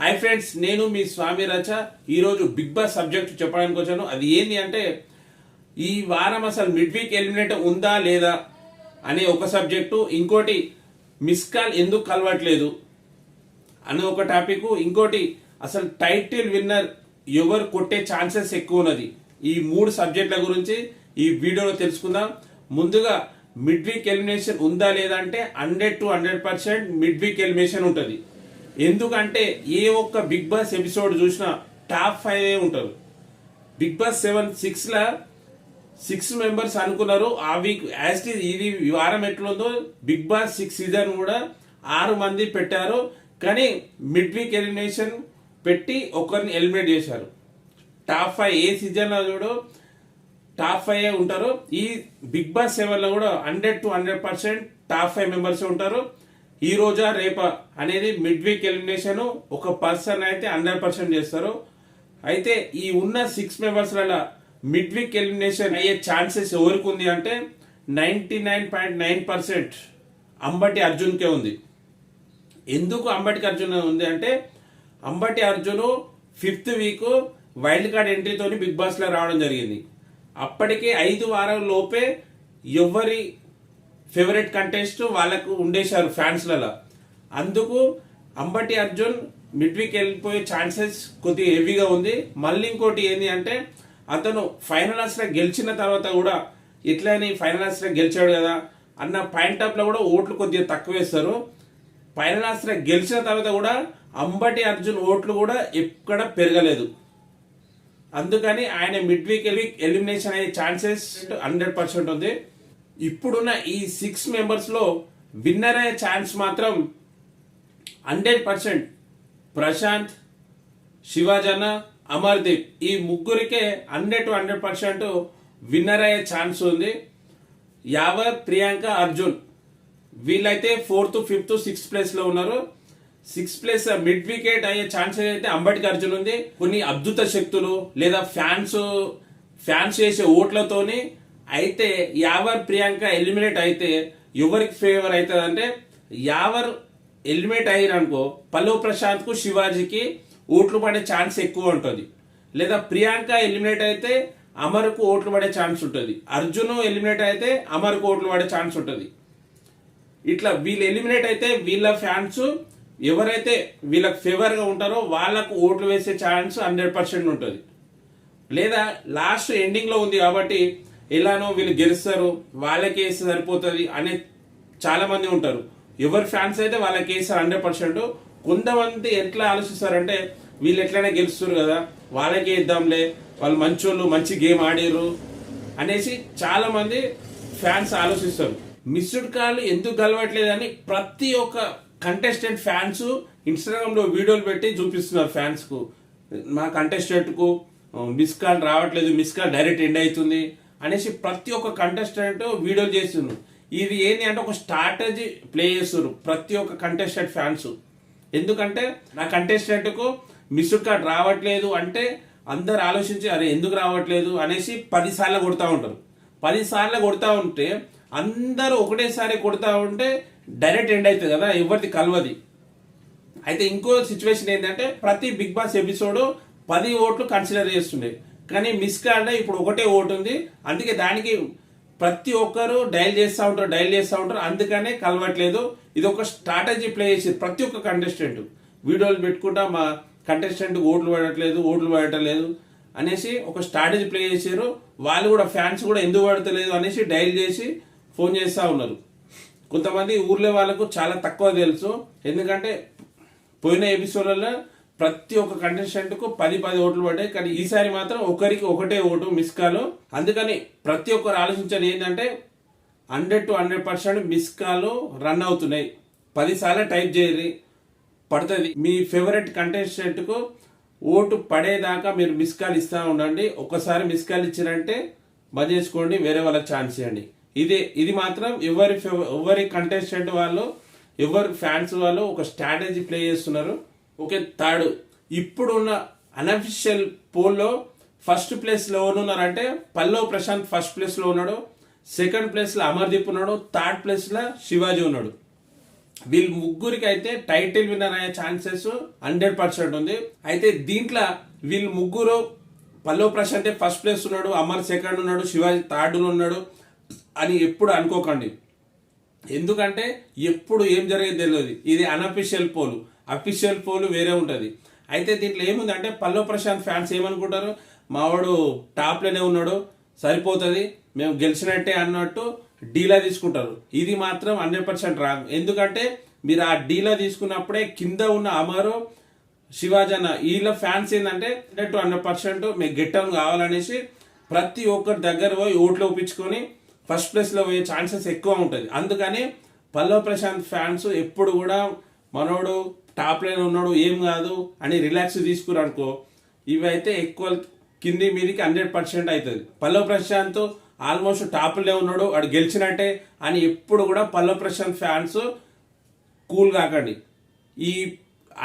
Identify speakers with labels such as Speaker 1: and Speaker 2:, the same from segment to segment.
Speaker 1: Hi friends నేను మీ స్వామి రచ. ఈరోజు big boss subject చెప్పడానికి వచ్చాను. అది ఏంటి అంటే ఈ వారం అసలు మిడ్ వీక్ ఎలిమినేట్ ఉందా లేదా అనే ఒక సబ్జెక్టు ఇంకోటి మిస్ కాల్ ఎందుకు కలవట్లేదు అనే ఒక టాపిక్ ఇంకోటి అసలు టైటిల్ విన్నర్ ఎవరు కొట్టే ఛాన్సెస్ ఎక్కువ ఉన్నది. ఈ మూడు సబ్జెక్టుల గురించి ఈ వీడియోలో తెలుసుకుందాం. ముందుగా మిడ్ వీక్ ఎలిమినేషన్ ఉందా లేదా అంటే hundred to hundred percent mid week elimination ఉంటుంది. ఎందుకంటే ఏ ఒక్క బిగ్ బాస్ ఎపిసోడ్ చూసినా టాప్ ఫైవ్ ఉంటారు. బిగ్ బాస్ సెవెన్ సిక్స్ లా సిక్స్ మెంబర్స్ అనుకున్నారు. ఆ వీక్ యాజ్ ఇది వారం ఎట్లుందో బిగ్ బాస్ సిక్స్ సీజన్ కూడా ఆరు మంది పెట్టారు. కానీ మిడ్ వీక్ ఎలిమినేషన్ పెట్టి ఒకరిని ఎలిమినేట్ చేశారు. టాప్ ఫైవ్ ఏ సీజన్లో చూడు టాప్ ఫైవ్ ఉంటారు. ఈ బిగ్ బాస్ సెవెన్లో కూడా hundred to hundred percent top five members ఉంటారు. ఈ రోజా రేపా అనేది మిడ్ వీక్ ఎలిమినేషన్ ఒక పర్సన్ అయితే హండ్రెడ్ పర్సెంట్ చేస్తారు. అయితే ఈ ఉన్న సిక్స్ మెంబర్స్లలో మిడ్ వీక్ ఎలిమినేషన్ అయ్యే ఛాన్సెస్ ఎవరికి ఉంది అంటే ninety nine point nine percent Ambati అర్జున్కే ఉంది. ఎందుకు అంబటి అర్జున్ ఉంది అంటే Ambati Arjun fifth week wild card ఎంట్రీతోని Bigg బాస్లో రావడం జరిగింది. అప్పటికే ఐదు వారాల లోపే ఎవరి ఫేవరెట్ కంటెస్ట్ వాళ్ళకు ఉండేశారు ఫ్యాన్స్లలో అందుకు అంబటి అర్జున్ మిడ్ వీక్ వెళ్ళిపోయే ఛాన్సెస్ కొద్దిగా హెవీగా ఉంది. మళ్ళీ ఇంకోటి ఏంటి అంటే అతను ఫైనల్స్లో గెలిచిన తర్వాత కూడా ఇట్లాని ఫైనల్స్లో గెలిచాడు కదా అన్న పాయింట్ ఆఫ్లో కూడా ఓట్లు కొద్దిగా తక్కువ వేస్తారు. ఫైనల్స్లో గెలిచిన తర్వాత కూడా అంబటి అర్జున్ ఓట్లు కూడా ఎక్కడ పెరగలేదు. అందుకని ఆయన మిడ్ వీక్ వీక్ ఎలిమినేషన్ అయ్యే ఛాన్సెస్ హండ్రెడ్ పర్సెంట్ ఉంది. ఇప్పుడున్న ఈ సిక్స్ మెంబర్స్లో విన్నర్ అయ్యే ఛాన్స్ మాత్రం హండ్రెడ్ పర్సెంట్ ప్రశాంత్ శివాజన అమర్దీప్. ఈ ముగ్గురికే hundred to hundred percent winner అయ్యే ఛాన్స్ ఉంది. యావర్ ప్రియాంక అర్జున్ వీళ్ళైతే ఫోర్త్ ఫిఫ్త్ సిక్స్త్ ప్లేస్లో ఉన్నారు. సిక్స్ ప్లేస్ మిడ్ వికెట్ అయ్యే ఛాన్సెస్ అయితే అంబటికి అర్జున్ ఉంది కొన్ని అద్భుత శక్తులు లేదా ఫ్యాన్స్ ఫ్యాన్స్ చేసే ఓట్లతోని అయితే యావర్ ప్రియాంక ఎలిమినేట్ అయితే ఎవరికి ఫేవర్ అవుతుంది అంటే యావర్ ఎలిమినేట్ అయ్యారనుకో పల్లవ్ ప్రశాంత్కు శివాజీకి ఓట్లు పడే ఛాన్స్ ఎక్కువ ఉంటుంది. లేదా ప్రియాంక ఎలిమినేట్ అయితే అమర్కు ఓట్లు పడే ఛాన్స్ ఉంటుంది. అర్జున్ ఎలిమినేట్ అయితే అమర్కు ఓట్లు పడే ఛాన్స్ ఉంటుంది. ఇట్లా వీళ్ళు ఎలిమినేట్ అయితే వీళ్ళ ఫ్యాన్స్ ఎవరైతే వీళ్ళకి ఫేవర్గా ఉంటారో వాళ్ళకు ఓట్లు వేసే ఛాన్స్ హండ్రెడ్ పర్సెంట్ ఉంటుంది. లేదా లాస్ట్ ఎండింగ్లో ఉంది కాబట్టి ఎలానో వీళ్ళు గెలుస్తారు వాళ్ళకి వేస్తే సరిపోతుంది అనే చాలామంది ఉంటారు. ఎవరి ఫ్యాన్స్ అయితే వాళ్ళకి వేస్తారు హండ్రెడ్ పర్సెంట్ కొంతమంది ఎట్లా ఆలోచిస్తారంటే వీళ్ళు ఎట్లయినా గెలుస్తారు కదా వాళ్ళకే వేద్దాంలే వాళ్ళు మంచోళ్ళు మంచి గేమ్ ఆడారు అనేసి చాలామంది ఫ్యాన్స్ ఆలోచిస్తారు. మిస్డ్ కాల్ ఎందుకు కలవట్లేదని ప్రతి ఒక్క కంటెస్టెంట్ ఫ్యాన్స్ ఇన్స్టాగ్రామ్లో వీడియోలు పెట్టి చూపిస్తున్నారు ఫ్యాన్స్కు మా కంటెస్టెంట్కు మిస్ కాల్ రావట్లేదు మిస్ కాల్ డైరెక్ట్ ఎండ్ అవుతుంది అనేసి ప్రతి ఒక్క కంటెస్టెంట్ వీడియోలు చేస్తున్నారు. ఇది ఏంటి అంటే ఒక స్ట్రాటజీ ప్లే చేస్తున్నారు ప్రతి ఒక్క కంటెస్టెంట్ ఫ్యాన్స్ ఎందుకంటే నా కంటెస్టెంట్కు మిస్డ్ కార్డ్ రావట్లేదు అంటే అందరు ఆలోచించి అరే ఎందుకు రావట్లేదు? అనేసి పదిసార్లు కొడతా ఉంటారు. పదిసార్లు కొడుతూ కొడతా ఉంటే అందరూ ఒకటేసారి కొడతా ఉంటే డైరెక్ట్ ఎండ్ అవుతుంది కదా ఎవరిది కలవది. అయితే ఇంకో సిచ్యువేషన్ ఏంటంటే ప్రతి బిగ్ బాస్ ఎపిసోడ్ పది ఓట్లు కన్సిడర్ చేస్తుండే. కానీ మిస్ కార్డ్ ఇప్పుడు ఒకటే ఓటు ఉంది. అందుకే దానికి ప్రతి ఒక్కరు డైల్ చేస్తూ ఉంటారు డైల్ చేస్తూ ఉంటారు. అందుకనే కలవట్లేదు. ఇది ఒక స్ట్రాటజీ ప్లే చేసి ప్రతి ఒక్క కంటెస్టెంట్ వీడియోలు పెట్టుకుంటా మా కంటెస్టెంట్ ఓట్లు పడట్లేదు ఓట్లు పడటలేదు అనేసి ఒక స్ట్రాటజీ ప్లే చేశారు. వాళ్ళు కూడా ఫ్యాన్స్ కూడా ఎందుకు పడతలేదు అనేసి డైల్ చేసి ఫోన్ చేస్తూ ఉన్నారు. కొంతమంది ఊర్లో వాళ్ళకు చాలా తక్కువ తెలుసు. ఎందుకంటే పోయిన ఎపిసోడ్లలో ప్రతి ఒక్క కంటెస్టెంట్కు పది పది ఓట్లు పడ్డాయి. కానీ ఈసారి మాత్రం ఒకరికి ఒకటే ఓటు మిస్ కాల్. అందుకని ప్రతి ఒక్కరు ఆలోచించేది ఏంటంటే hundred to hundred percent miss call run అవుతున్నాయి. పదిసార్లు టైప్ చేయరు పడుతుంది. మీ ఫేవరెట్ కంటెస్టెంట్కు ఓటు పడేదాకా మీరు మిస్ కాల్ ఇస్తా ఉండండి. ఒకసారి మిస్ కాల్ ఇచ్చారంటే బంద్ చేసుకోండి వేరే వాళ్ళకి ఛాన్స్ ఇవ్వండి. ఇది ఇది మాత్రం ఎవరి ఎవరి కంటెస్టెంట్ వాళ్ళు ఎవరి ఫ్యాన్స్ వాళ్ళు ఒక స్ట్రాటజీ ప్లే చేస్తున్నారు. Okay third. ఇప్పుడున్న అనఫిషియల్ పోల్లో ఫస్ట్ ప్లేస్లో ఎవరున్నారంటే పల్లవ్ ప్రశాంత్ ఫస్ట్ ప్లేస్లో ఉన్నాడు సెకండ్ ప్లేస్లో అమర్దీప్ ఉన్నాడు థర్డ్ ప్లేస్లో శివాజీ ఉన్నాడు. వీళ్ళు ముగ్గురికి అయితే టైటిల్ విన్నర్ అయ్యే ఛాన్సెస్ హండ్రెడ్ పర్సెంట్ ఉంది. అయితే దీంట్లో వీళ్ళు ముగ్గురు పల్లవ్ ప్రశాంతే ఫస్ట్ ప్లేస్ ఉన్నాడు అమర్ సెకండ్ ఉన్నాడు శివాజీ థర్డ్లో ఉన్నాడు అని ఎప్పుడు అనుకోకండి. ఎందుకంటే ఎప్పుడు ఏం జరిగేది తెలియదు. ఇది అనఫిషియల్ పోలు అఫీషియల్ పోల్ వేరే ఉంటుంది. అయితే దీంట్లో ఏముందంటే పల్లవ ప్రశాంత్ ఫ్యాన్స్ ఏమనుకుంటారు? మావాడు టాప్లోనే ఉన్నాడు సరిపోతుంది మేము గెలిచినట్టే అన్నట్టు డీలా తీసుకుంటారు. ఇది మాత్రం హండ్రెడ్ పర్సెంట్ రాంగ్. ఎందుకంటే మీరు ఆ డీలా తీసుకున్నప్పుడే కింద ఉన్న అమరు శివాజన వీళ్ళ ఫ్యాన్స్ ఏంటంటే హండ్రెడ్ టు హండ్రెడ్ పర్సెంట్ మీకు గెట్టం కావాలనేసి ప్రతి ఒక్కరి దగ్గర పోయి ఓట్లు ఒప్పించుకొని ఫస్ట్ ప్లేస్లో పోయే ఛాన్సెస్ ఎక్కువ ఉంటుంది. అందుకని పల్లవ ప్రశాంత్ ఫ్యాన్స్ ఎప్పుడు కూడా మనోడు టాప్ లైన్ ఉన్నాడు ఏం కాదు అని రిలాక్స్ తీసుకురనుకో ఇవైతే ఇవి అయితే ఎక్కువ కింది మీదికి హండ్రెడ్ పర్సెంట్ అవుతుంది. పల్లవ ప్రశాంత్ ఆల్మోస్ట్ టాప్లే ఉన్నాడు వాడు గెలిచినట్టే అని ఎప్పుడు కూడా పల్లవ ప్రశాంత్ ఫ్యాన్స్ కూల్ కాకండి. ఈ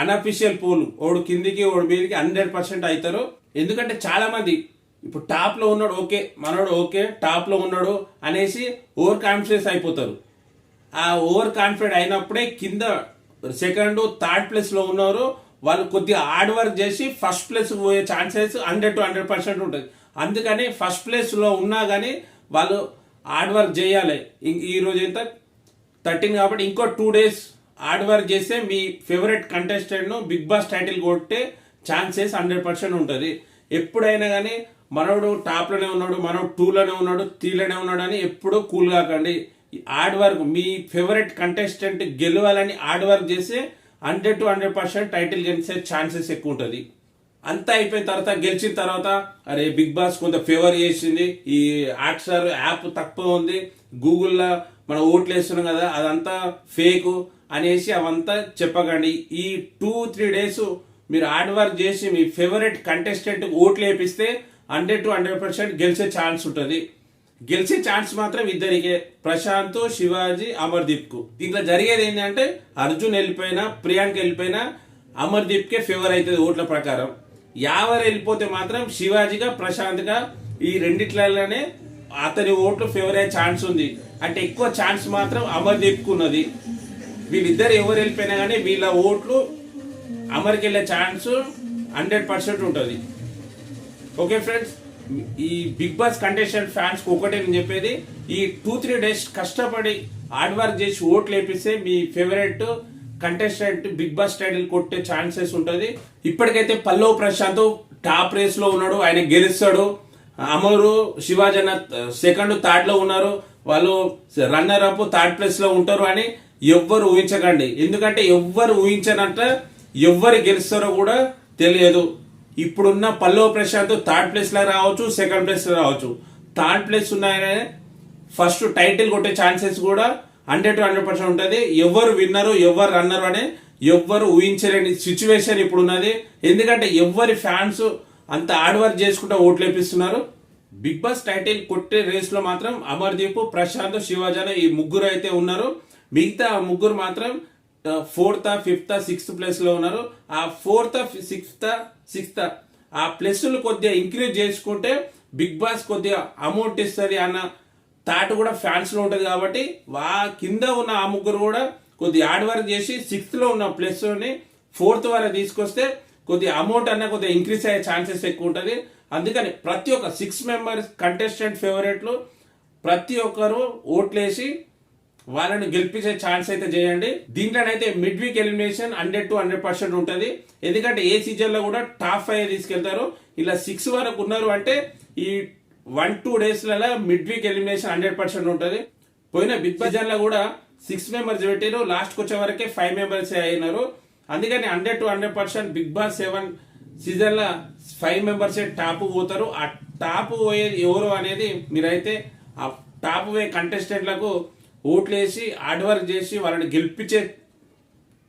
Speaker 1: అన్అఫీషియల్ పోల్ ఓడు కిందికి ఓడి మీదకి హండ్రెడ్ పర్సెంట్ అవుతారు. ఎందుకంటే చాలామంది ఇప్పుడు టాప్లో ఉన్నాడు ఓకే మనోడు ఓకే టాప్లో ఉన్నాడు అనేసి ఓవర్ కాన్ఫిడెన్స్ అయిపోతారు. ఆ ఓవర్ కాన్ఫిడెంట్ అయినప్పుడే కింద సెకండ్ థర్డ్ ప్లేస్లో ఉన్నారు వాళ్ళు కొద్దిగా హార్డ్ వర్క్ చేసి ఫస్ట్ ప్లేస్ పోయే chances hundred to hundred percent ఉంటుంది అందుకని ఫస్ట్ ప్లేస్లో ఉన్నా కానీ వాళ్ళు హార్డ్ వర్క్ చేయాలి. ఈరోజు ఈ ఎంత? థర్టీన్ కాబట్టి ఇంకో టూ డేస్ హార్డ్ వర్క్ చేస్తే మీ ఫేవరెట్ కంటెస్టెంట్ను బిగ్ బాస్ టైటిల్ కొట్టే ఛాన్సెస్ హండ్రెడ్ పర్సెంట్ ఉంటుంది. ఎప్పుడైనా కానీ మనోడు టాప్లోనే ఉన్నాడు మనోడు టూలోనే ఉన్నాడు త్రీలోనే ఉన్నాడు అని ఎప్పుడూ కూల్ కాకండి. హార్డ్ వర్క్ మీ ఫేవరెట్ కంటెస్టెంట్ గెలవాలని హార్డ్ వర్క్ చేస్తే hundred to hundred percent title గెలిచే ఛాన్సెస్ ఎక్కువ ఉంటుంది. అంతా అయిపోయిన తర్వాత గెలిచిన తర్వాత అరే బిగ్ బాస్ కొంత ఫేవర్ చేసింది ఈ హాట్స్టార్ యాప్ తక్కువ ఉంది గూగుల్లో మనం ఓట్లు వేస్తున్నాం కదా అదంతా ఫేక్ అనేసి అవంతా చెప్పకండి. ఈ టూ త్రీ డేస్ మీరు హార్డ్ వర్క్ చేసి మీ ఫేవరెట్ కంటెస్టెంట్ ఓట్లు వేపిస్తే హండ్రెడ్ టు హండ్రెడ్ పర్సెంట్ గెలిచే ఛాన్స్ ఉంటుంది. గెలిచే ఛాన్స్ మాత్రం ఇద్దరికే. ప్రశాంత్ శివాజీ అమర్దీప్కు దీంట్లో జరిగేది ఏంటంటే అర్జున్ వెళ్ళిపోయినా ప్రియాంక వెళ్ళిపోయినా అమర్దీప్ కే ఫేవర్ అవుతుంది ఓట్ల ప్రకారం. యావర్ వెళ్ళిపోతే మాత్రం శివాజీగా ప్రశాంత్గా ఈ రెండిట్లలోనే అతని ఓట్లు ఫేవర్ అయ్యే ఛాన్స్ ఉంది. అంటే ఎక్కువ ఛాన్స్ మాత్రం అమర్దీప్కు ఉన్నది. వీళ్ళిద్దరు ఎవరు వెళ్ళిపోయినా కానీ వీళ్ళ ఓట్లు అమర్కి వెళ్ళే ఛాన్స్ హండ్రెడ్ పర్సెంట్ ఉంటుంది. Okay friends? ఈ బిగ్ బాస్ కంటెస్టెంట్ ఫ్యాన్స్ ఒకటే నేను చెప్పేది ఈ టూ త్రీ డేస్ కష్టపడి హార్డ్ వర్క్ చేసి ఓట్లు వేపిస్తే మీ favourite contestant Bigg Boss title కొట్టే ఛాన్సెస్ ఉంటుంది. ఇప్పటికైతే పల్లవ్ ప్రశాంత్ టాప్ రేస్లో ఉన్నాడు ఆయన గెలుస్తాడు. అమరు శివాజన సెకండ్ థర్డ్లో ఉన్నారు. వాళ్ళు రన్నర్ అప్ థర్డ్ ప్లేస్లో ఉంటారు అని ఎవ్వరు ఊహించకండి. ఎందుకంటే ఎవ్వరు ఊహించనంట ఎవ్వరు గెలుస్తారో కూడా తెలియదు. ఇప్పుడున్న పల్లవ ప్రశాంత్ థర్డ్ ప్లేస్లో రావచ్చు సెకండ్ ప్లేస్లో రావచ్చు. థర్డ్ ప్లేస్ ఉన్నాయనే ఫస్ట్ టైటిల్ కొట్టే ఛాన్సెస్ కూడా హండ్రెడ్ టు హండ్రెడ్ పర్సెంట్ ఉంటుంది. ఎవరు విన్నరు ఎవరు రన్నరు అనే ఎవ్వరు ఊహించలేని సిచ్యువేషన్ ఇప్పుడు ఉన్నది ఎందుకంటే ఎవరి ఫ్యాన్స్ అంత హార్డ్ వర్క్ చేసుకుంటూ ఓట్లు వేపిస్తున్నారు. బిగ్ బాస్ టైటిల్ కొట్టే రేస్లో మాత్రం అమర్దీప్ ప్రశాంత్ శివాజన ఈ ముగ్గురు అయితే ఉన్నారు. మిగతా ముగ్గురు మాత్రం ఫోర్త్ ఫిఫ్త్ సిక్స్త్ ప్లేస్లో ఉన్నారు. ఆ ఫోర్త్ సిక్స్త్ సిక్స్త్ ఆ ప్లస్లు కొద్దిగా ఇంక్రీజ్ చేసుకుంటే బిగ్ బాస్ కొద్దిగా అమౌంట్ ఇస్తుంది అన్న థాట్ కూడా ఫ్యాన్స్లో కాబట్టి వా కింద ఉన్న ఆ ముగ్గురు కూడా కొద్దిగా హార్డ్ వర్క్ చేసి సిక్స్త్లో ఉన్న ప్లస్ని ఫోర్త్ వరకు తీసుకొస్తే కొద్దిగా అమౌంట్ అన్న కొద్దిగా ఇంక్రీజ్ అయ్యే ఛాన్సెస్ ఎక్కువ ఉంటుంది. అందుకని ప్రతి ఒక్క సిక్స్ మెంబర్స్ కంటెస్టెంట్ ఫేవరెట్లు ప్రతి ఒక్కరు ఓట్లేసి వాళ్ళని గెలిపించే ఛాన్స్ అయితే చేయండి. దీంట్లోనైతే mid week elimination hundred to hundred percent ఉంటుంది. ఎందుకంటే ఏ సీజన్లో కూడా టాప్ ఫైవ్ తీసుకెళ్తారు. ఇలా సిక్స్ వరకు ఉన్నారు అంటే ఈ one two డేస్లలో mid week elimination hundred percent ఉంటుంది. పోయిన బిగ్ సీజన్లో కూడా సిక్స్ మెంబర్స్ పెట్టారు లాస్ట్ వచ్చే వరకే ఫైవ్ మెంబర్స్ అయినారు. అందుకని hundred to hundred percent Bigg Boss seven సీజన్లో ఫైవ్ మెంబర్స్ టాప్ పోతారు. ఆ టాప్ పోయేది ఎవరు అనేది మీరైతే ఆ టాప్ పోయే కంటెస్టెంట్లకు ఓట్లేసి హార్డ్ చేసి వాళ్ళని గెలిపించే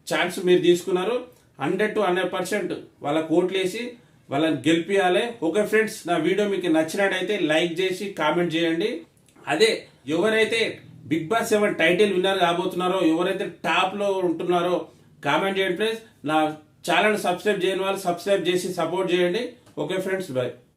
Speaker 1: ఛాన్స్ మీరు తీసుకున్నారు. హండ్రెడ్ టు హండ్రెడ్ పర్సెంట్ వాళ్ళకి ఓట్లేసి వాళ్ళని గెలిపించాలి ఓకే ఫ్రెండ్స్ నా వీడియో మీకు నచ్చినట్టయితే లైక్ చేసి కామెంట్ చేయండి. అదే ఎవరైతే Bigg Boss seven title winner కాబోతున్నారో ఎవరైతే టాప్లో ఉంటున్నారో కామెంట్ చేయండి ఫ్రెండ్స్ నా ఛానల్ సబ్స్క్రైబ్ చేయని వాళ్ళు సబ్స్క్రైబ్ చేసి సపోర్ట్ చేయండి. Okay friends bye